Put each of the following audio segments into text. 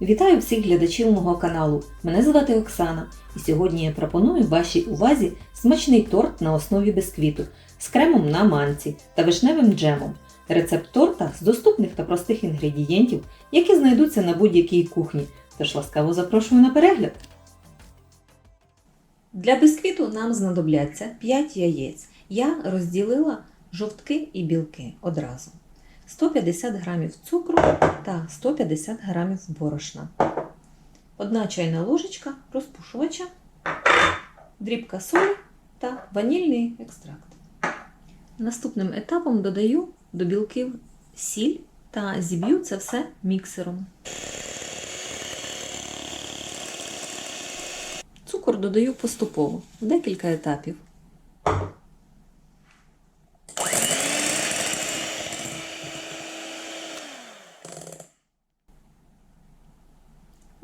Вітаю всіх глядачів мого каналу. Мене звати Оксана, і сьогодні я пропоную вашій увазі смачний торт на основі бисквіту з кремом на манці та вишневим джемом. Рецепт торта з доступних та простих інгредієнтів, які знайдуться на будь-якій кухні. Тож ласкаво запрошую на перегляд. Для бисквіту нам знадобляться 5 яєць. Я розділила жовтки і білки одразу. 150 г цукру та 150 г борошна. Одна чайна ложечка розпушувача, дрібка солі та ванільний екстракт. Наступним етапом додаю до білків сіль та зіб'ю це все міксером. Цукор додаю поступово в декілька етапів.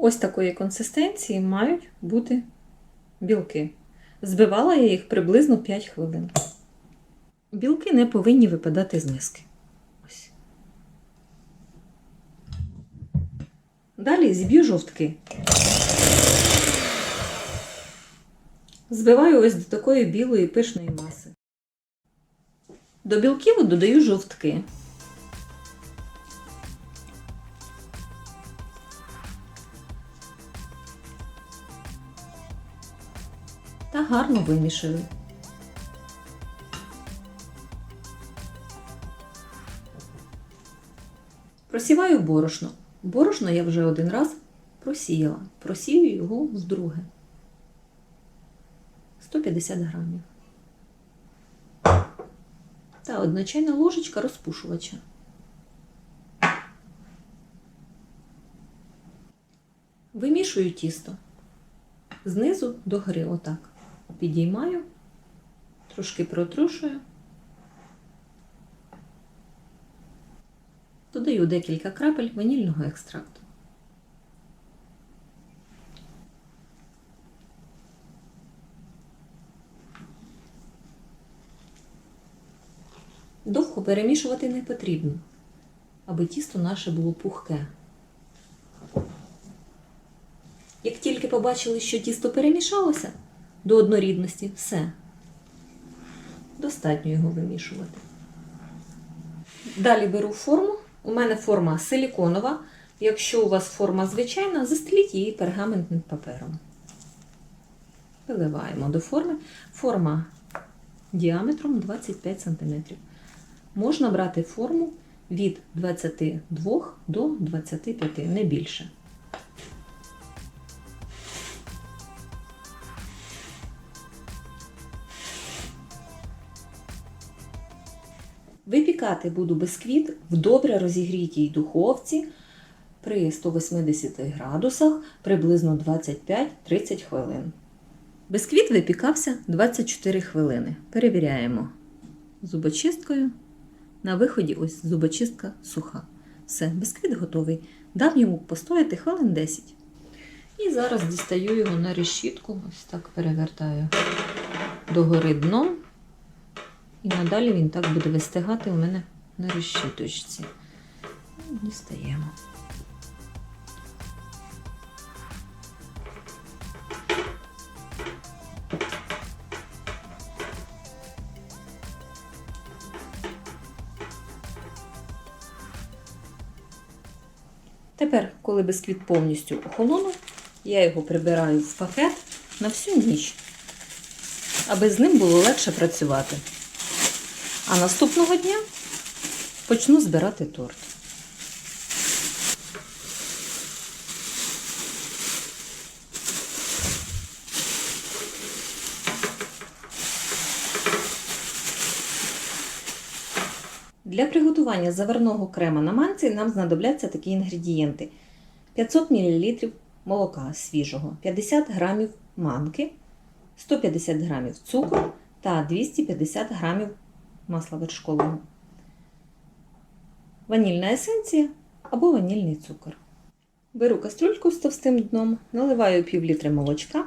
Ось такої консистенції мають бути білки. Збивала я їх приблизно 5 хвилин. Білки не повинні випадати з. Ось. Далі зіб'ю жовтки. Збиваю ось до такої білої пишної маси. До білків додаю жовтки. Та гарно вимішую. Просіваю борошно. Борошно я вже один раз просіяла. Просію його вдруге. 150 грамів. Та одна чайна ложечка розпушувача. Вимішую тісто знизу до гори, отак. Підіймаю, трошки протрушую. Додаю декілька крапель ванільного екстракту. Довго перемішувати не потрібно, аби тісто наше було пухке. Як тільки побачили, що тісто перемішалося до однорідності, все. Достатньо його вимішувати. Далі беру форму. У мене форма силіконова. Якщо у вас форма звичайна, застеліть її пергаментним папером. Виливаємо до форми. Форма діаметром 25 см. Можна брати форму від 22 до 25, не більше. Випікати буду бисквіт в добре розігрітій духовці при 180 градусах приблизно 25-30 хвилин. Бисквіт випікався 24 хвилини. Перевіряємо зубочисткою. На виході ось зубочистка суха. Все, бисквіт готовий. Дам йому постояти хвилин 10. І зараз дістаю його на решітку, ось так перевертаю догори дном. І надалі він так буде вистигати у мене на решіточці. Дістаємо. Тепер, коли бисквіт повністю охолонув, я його прибираю в пакет на всю ніч, аби з ним було легше працювати. А наступного дня почну збирати торт. Для приготування заварного крема на манці нам знадобляться такі інгредієнти: 500 мл молока свіжого, 50 г манки, 150 г цукру та 250 г масла вершкового, ванільна есенція або ванільний цукор. Беру кастрюльку з товстим дном, наливаю пів літри молочка,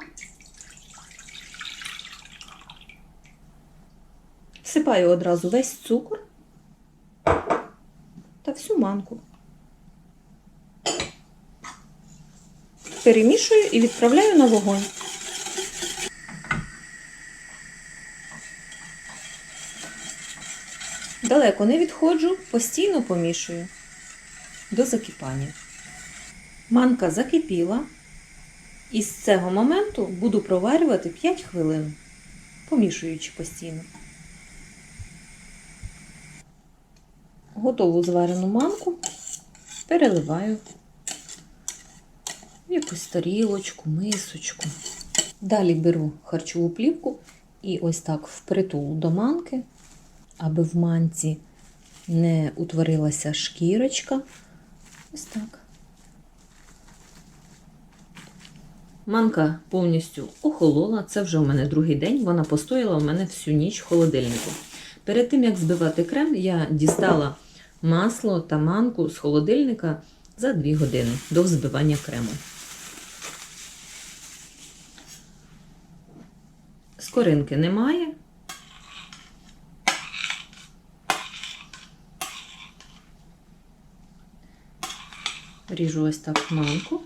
всипаю одразу весь цукор та всю манку. перемішую і відправляю на вогонь. Далеко не відходжу, постійно помішую до закипання. Манка закипіла, і з цього моменту буду проварювати 5 хвилин, помішуючи постійно. Готову зварену манку переливаю в якусь тарілочку, мисочку. Далі беру харчову плівку і ось так впритул до манки, аби в манці не утворилася шкірочка. Ось так. Манка повністю охолола. Це вже у мене другий день. Вона постояла у мене всю ніч в холодильнику. Перед тим, як збивати крем, я дістала масло та манку з холодильника за 2 години до взбивання крему. Скоринки немає. Ріжу ось так манку.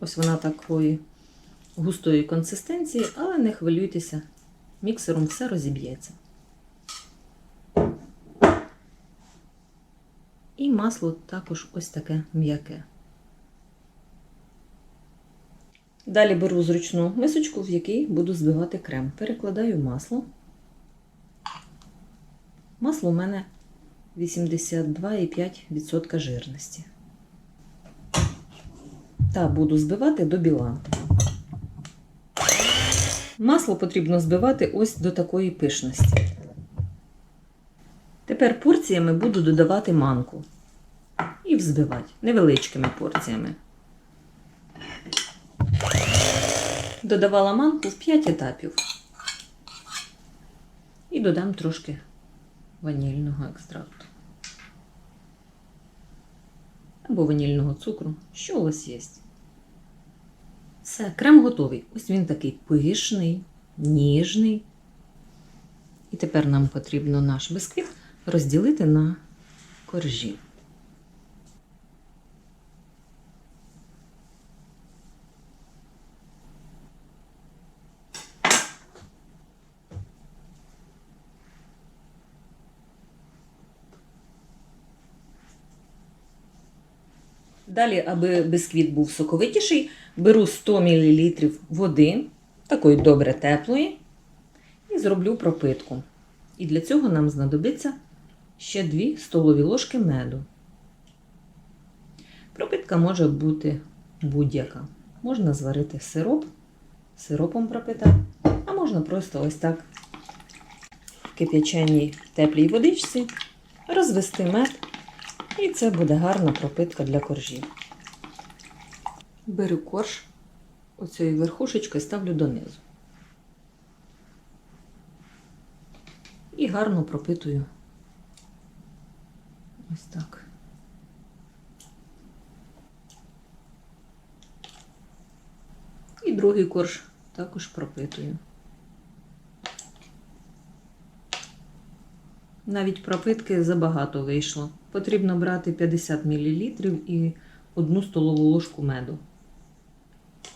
Ось вона такої густої консистенції, але не хвилюйтеся, міксером все розіб'ється. І масло також ось таке м'яке. Далі беру зручну мисочку, в якій буду збивати крем. Перекладаю масло. Масло у мене 82,5% жирності. Та буду збивати до біла. Масло потрібно збивати ось до такої пишності. Тепер порціями буду додавати манку і взбивати невеличкими порціями. Додавала манку в 5 етапів. І додам трошки ванільного екстракту. Або ванільного цукру, що у вас є. Все, крем готовий. Ось він такий пишний, ніжний. І тепер нам потрібно наш бисквіт розділити на коржі. Далі, аби бисквіт був соковитіший, беру 100 мл води, такої добре теплої, і зроблю пропитку. І для цього нам знадобиться ще 2 столові ложки меду. Пропитка може бути будь-яка. Можна зварити сироп, сиропом пропитати, а можна просто ось так в кип'яченій теплій водичці розвести мед. І це буде гарна пропитка для коржів. Беру корж оцією верхушечкою ставлю донизу. І гарно пропитую ось так. І другий корж також пропитую. Навіть пропитки забагато вийшло. Потрібно брати 50 мл і 1 столову ложку меду.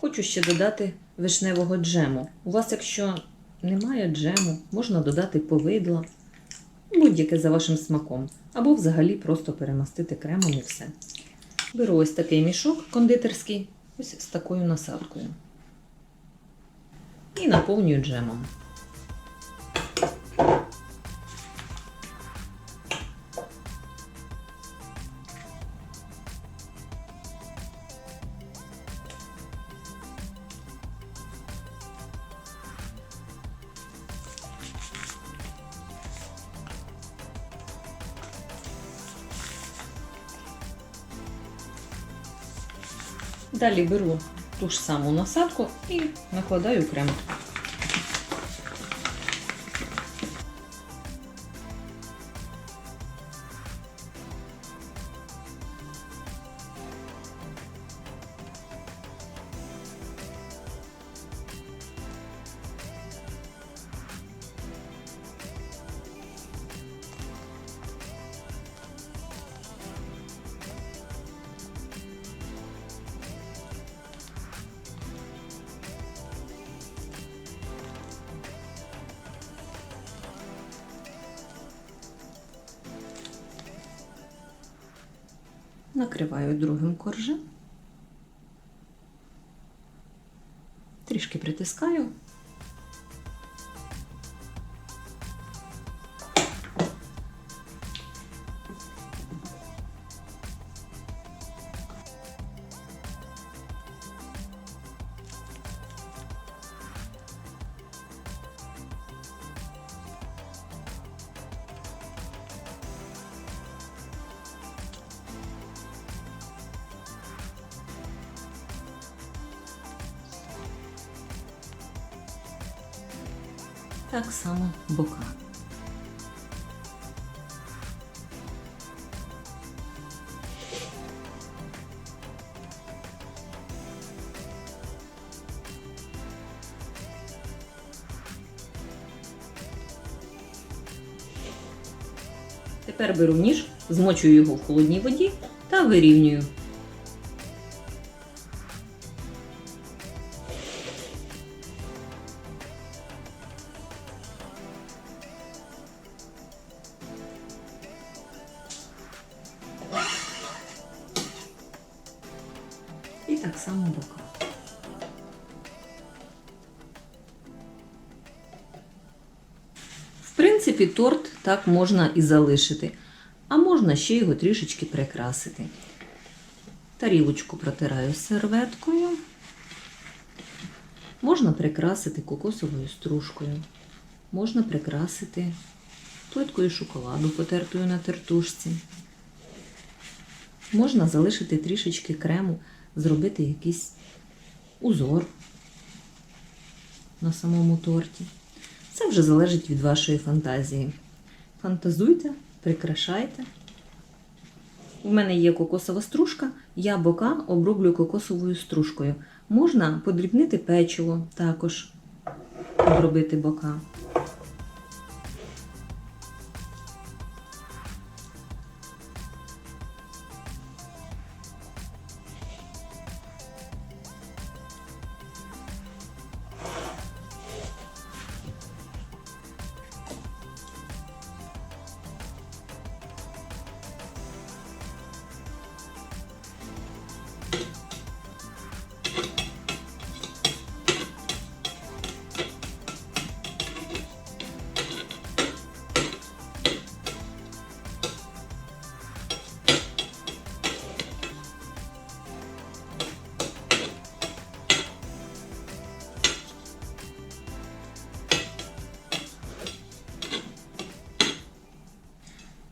Хочу ще додати вишневого джему. У вас, якщо немає джему, можна додати повидла, будь-яке за вашим смаком. Або взагалі просто перемастити кремом і все. Беру ось такий мішок кондитерський, ось з такою насадкою. І наповнюю джемом. Далі беру ту ж саму насадку і накладаю крем. Накриваю другим коржем. Трішки притискаю. Так само бока. Тепер беру ніж, змочую його в холодній воді та вирівнюю. Принципі, торт так можна і залишити, а можна ще його трішечки прикрасити. Тарілочку протираю серветкою. Можна прикрасити кокосовою стружкою. Можна прикрасити плиткою шоколаду, потертою на тертушці. Можна залишити трішечки крему, зробити якийсь узор на самому торті. Це вже залежить від вашої фантазії. Фантазуйте, прикрашайте. У мене є кокосова стружка, я бока оброблю кокосовою стружкою. Можна подрібнити печиво також, обробити бока.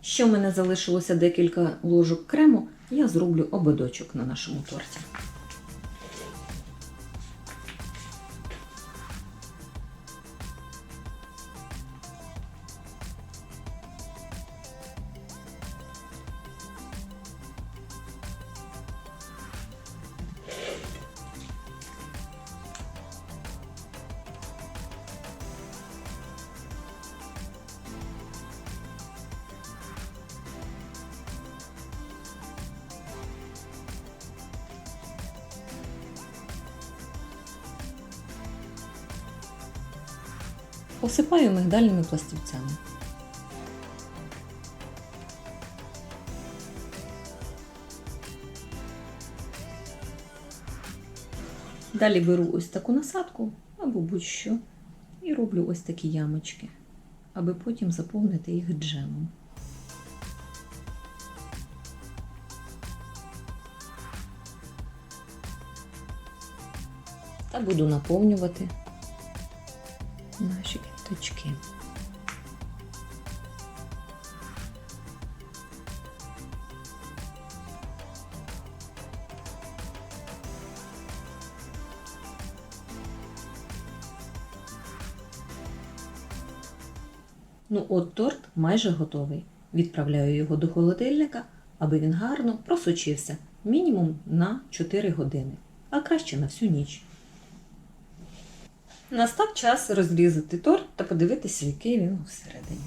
Ще в мене залишилося декілька ложок крему, я зроблю ободочок на нашому торті. Посипаю мигдальними пластівцями. Далі беру ось таку насадку або будь-що і роблю ось такі ямочки, аби потім заповнити їх джемом. Та буду наповнювати наші квіточки. Ну, от торт майже готовий. Відправляю його до холодильника, аби він гарно просочився мінімум на 4 години, а краще на всю ніч. Настав час розрізати торт та подивитися, який він всередині.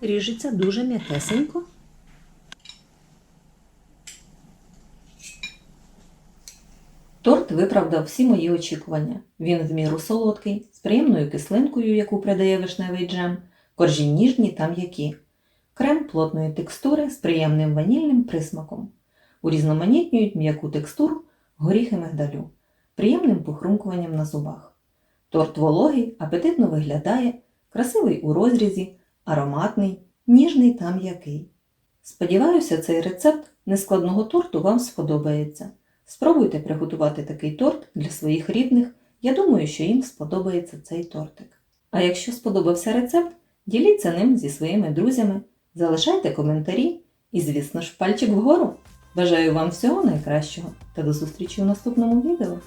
Ріжеться дуже м'якесенько. Торт виправдав всі мої очікування. Він в міру солодкий, з приємною кислинкою, яку придає вишневий джем, коржі ніжні та м'які, крем плотної текстури з приємним ванільним присмаком. Урізноманітнюють м'яку текстуру горіхи мигдалю, приємним похрумкуванням на зубах. Торт вологий, апетитно виглядає, красивий у розрізі, ароматний, ніжний та м'який. Сподіваюся, цей рецепт нескладного торту вам сподобається. Спробуйте приготувати такий торт для своїх рідних. Я думаю, що їм сподобається цей тортик. А якщо сподобався рецепт, діліться ним зі своїми друзями, залишайте коментарі і, звісно ж, пальчик вгору. Бажаю вам всього найкращого та до зустрічі у наступному відео.